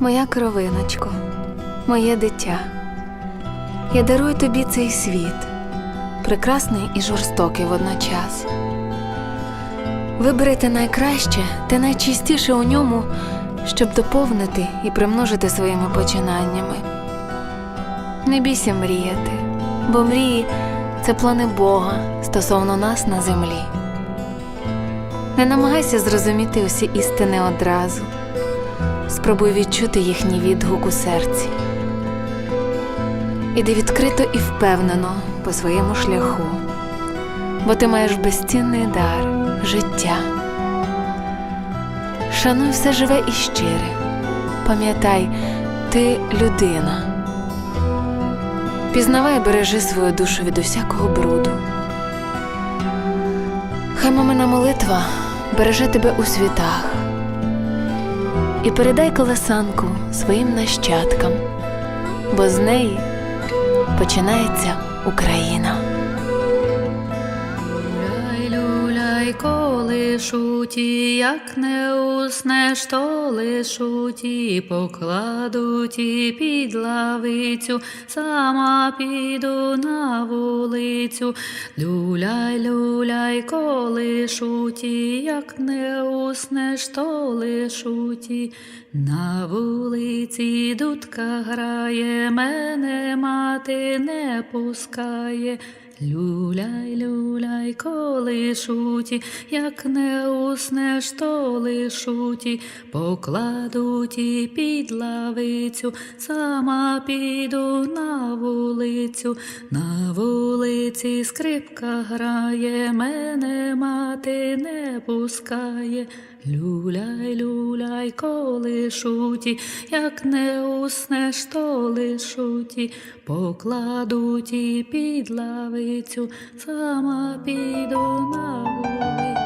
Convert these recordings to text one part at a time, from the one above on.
Моя кровиночко, моє дитя, я дарую тобі цей світ, прекрасний і жорстокий водночас. Вибери те найкраще, те найчистіше у ньому, щоб доповнити і примножити своїми починаннями. Не бійся мріяти, бо мрії це плани Бога стосовно нас на землі. Не намагайся зрозуміти усі істини одразу. Спробуй відчути їхній відгук у серці. Іди відкрито і впевнено по своєму шляху, бо ти маєш безцінний дар життя. Шануй все живе і щире. Пам'ятай, ти людина. Пізнавай бережи свою душу від усякого бруду. Хай мамина молитва береже тебе у світах і передай колесанку своїм нащадкам, бо з неї починається Україна. Коли як не уснеш, то лишу ті, покладу під лавицю, сама піду на вулицю. Люляй, люляй, коли шуті, як не уснеш, то лишуті. На вулиці дудка грає, мене мати не пускає. Люляй, люляй, коли шуті, як не уснеш, то лишуті, покладу ті під лавицю, сама піду на вулицю, на вулиці скрипка грає, мене мати не пускає. Люляй, люляй, коли шуті, як не уснеш, то лишуті, покладуть і під лавицю, сама піду на вулицю.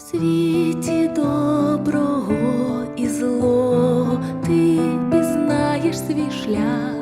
В світі доброго і злого ти пізнаєш свій шлях.